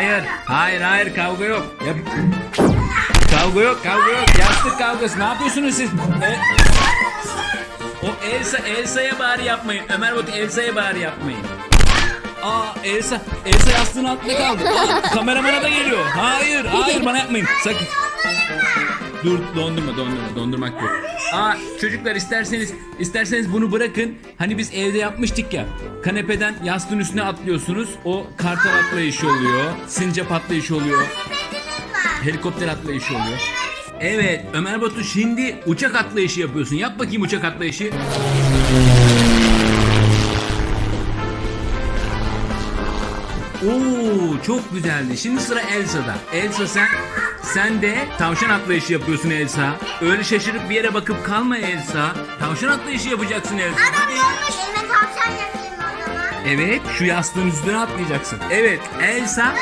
Hayır. Hayır hayır kavga yok. Yap. Kavga yok kavga yok. Yastık kavgası. Ne yapıyorsunuz siz? E- o Elsa Elsa'ya bari yapmayın. Ömer Batu Elsa'ya bari yapmayın. Aa Elsa Elsa yastığın altında kaldı. Aa, kameramana da geliyor. Hayır hayır bana yapmayın. Sakın. Dur dondurma dondurma dondurmak yok. Aa çocuklar isterseniz isterseniz bunu bırakın. Hani biz evde yapmıştık ya. Kanepeden yastığın üstüne atlıyorsunuz. O kartal atlayışı oluyor. Sincap atlayışı oluyor. Helikopter atlayışı oluyor. Evet Ömer Batu şimdi uçak atlayışı yapıyorsun. Yap bakayım uçak atlayışı. Oo çok güzeldi. Şimdi sıra Elsa'da. Elsa sen sen de tavşan atlayışı yapıyorsun Elsa. Öyle şaşırıp bir yere bakıp kalma Elsa. Tavşan atlayışı yapacaksın Elsa. Hadi. Elime tavşan yapayım o zaman. Evet şu yastığın üstüne atlayacaksın. Evet Elsa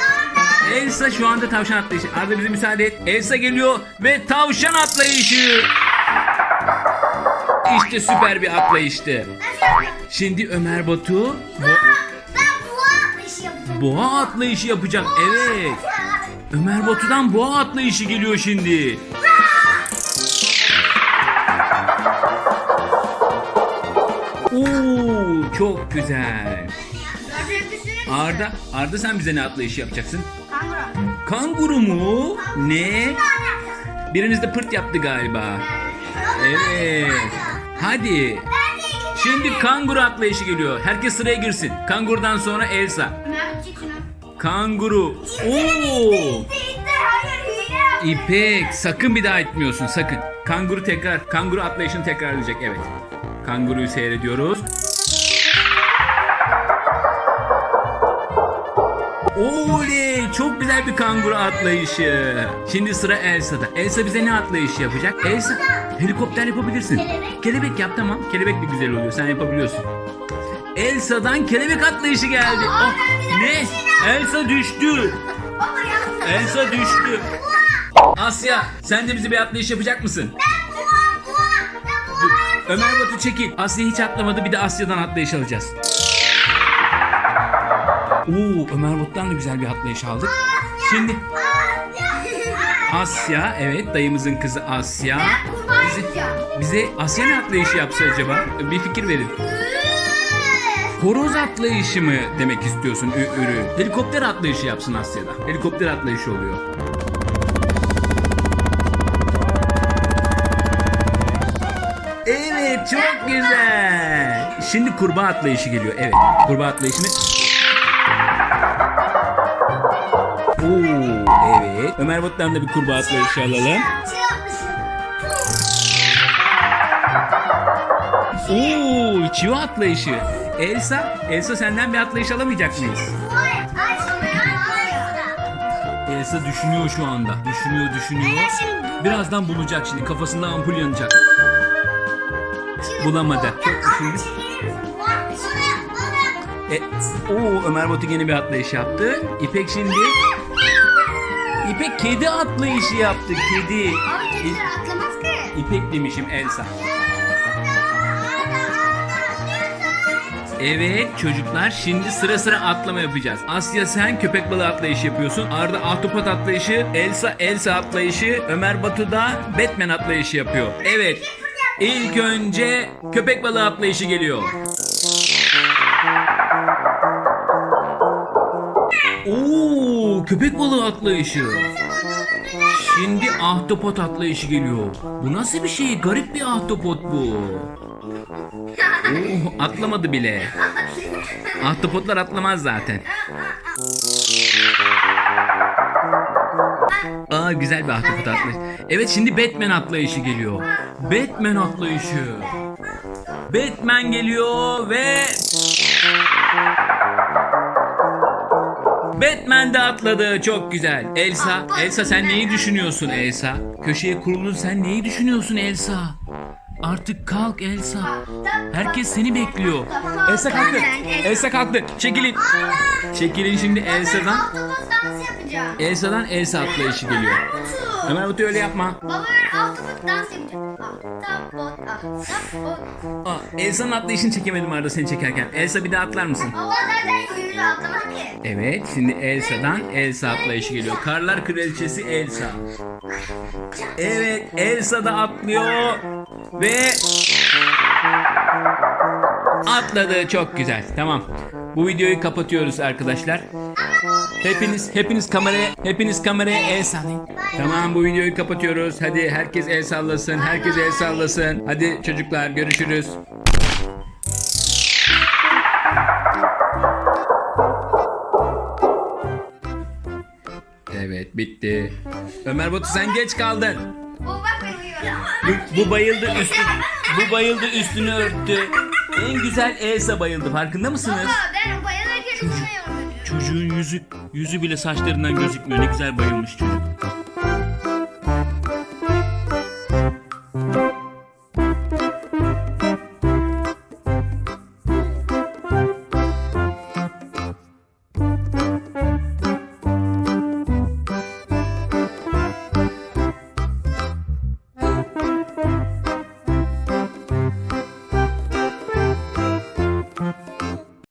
Elsa şu anda tavşan atlayışı. Arda bize müsaade et. Elsa geliyor ve tavşan atlayışı. İşte süper bir atlayıştı. Şimdi Ömer Batu bo- boğa atlayışı yapacak. Evet. Ömer Batu'dan boğa atlayışı geliyor şimdi. Oo, çok güzel. Arda, Arda sen bize ne atlayışı yapacaksın? Kanguru mu? Ne? Biriniz de pırt yaptı galiba. Evet. Hadi. Şimdi kanguru atlayışı geliyor. Herkes sıraya girsin. Kangurudan sonra Elsa. Kanguru. Oo! İpek sakın bir daha etmiyorsun sakın. Kanguru tekrar, kanguru atlayışını tekrarlayacak evet. Kanguruyu seyrediyoruz. Oley! Çok güzel bir kanguru atlayışı. Şimdi sıra Elsa'da. Elsa bize ne atlayışı yapacak? Elsa helikopter yapabilirsin. Kelebek. Kelebek yap tamam. Kelebek de güzel oluyor. Sen yapabiliyorsun. Elsa'dan kelebek atlayışı geldi. Aa, Oh, ne? Elsa düştü. Baba. Elsa düştü. Asya sen de bize bir atlayış yapacak mısın? Ben boğa boğa. Ben boğa yapacağım. Ömer Batu çekil. Asya hiç atlamadı bir de Asya'dan atlayış alacağız. Oo Ömer Batu'dan da güzel bir atlayış aldık. Şimdi Asya evet dayımızın kızı Asya. Ben Bize, yapacağım. bize Asya ne atlayışı yapsa acaba? Bir fikir verin. Horoz atlayışı mı demek istiyorsun ü- ürü? Helikopter atlayışı yapsın Asya'da. Helikopter atlayışı oluyor. Evet çok güzel. Şimdi kurbağa atlayışı geliyor. Evet kurbağa atlayışını. Oo evet. Ömer Bot'tan da bir kurbağa atlayışı alalım. Şey yapmışım. Oo çivi atlayışı. Elsa, Elsa senden bir atlayış alamayacak mıyız? Elsa düşünüyor şu anda. Düşünüyor, düşünüyor. Şimdi- Birazdan bulacak şimdi. Kafasında ampul yanacak. Şimdi Bulamadı. atlayışı. E, oo Ömer Batu yine bir atlayış yaptı. İpek şimdi İpek kedi atlayışı yaptı. Kedi. Abi İ- kediler atlamaz ki. İpek demişim Elsa. Evet çocuklar şimdi sıra sıra atlama yapacağız. Asya sen köpek balığı atlayışı yapıyorsun. Arda ahtapot atlayışı, Elsa Elsa atlayışı, Ömer Batu da Batman atlayışı yapıyor. Evet. İlk önce köpek balığı atlayışı geliyor. Oo, köpek balığı atlayışı. Şimdi ahtapot atlayışı geliyor. Bu nasıl bir şey? Garip bir ahtapot bu. Oo, atlamadı bile. Ahtapotlar atlamaz zaten. Aa güzel bir ahtapot atlayışı. Evet şimdi Batman atlayışı geliyor. Batman atlayışı. Batman geliyor ve Batman de atladı. Çok güzel. Elsa, Elsa sen neyi düşünüyorsun Elsa? Köşeye kuruldun sen neyi düşünüyorsun Elsa? Artık kalk Elsa. Herkes seni bekliyor. Elsa kalktı. Elsa kalktı. Çekilin. Çekilin şimdi Elsa'dan. Elsa'dan Elsa atlayışı geliyor. Ömer Batu öyle yapma. Baba ben Ahtapot dans yapacağım. Aa, Elsa'nın atlayışını çekemedim Arda seni çekerken. Elsa bir daha atlar mısın? Ama zaten yürü atlamam ki. Evet şimdi Elsa'dan Elsa atlayışı geliyor. Karlar Kraliçesi Elsa. Evet Elsa da atlıyor ve atladı çok güzel tamam. Bu videoyu kapatıyoruz arkadaşlar. Hepiniz hepiniz kameraya hepiniz kameraya el sallayın. Tamam bu videoyu kapatıyoruz. Hadi herkes el sallasın. Herkes el sallasın. Hadi çocuklar görüşürüz. Evet bitti. Ömer Batu sen geç kaldın. Bu bu bayıldı üstü bu bayıldı üstünü örttü. En güzel Elsa bayıldı. Farkında mısınız? Baba ben bayılırken uyuyorum. Çocuğun yüzü yüzü bile saçlarından gözükmüyor. Ne güzel bayılmış çocuk.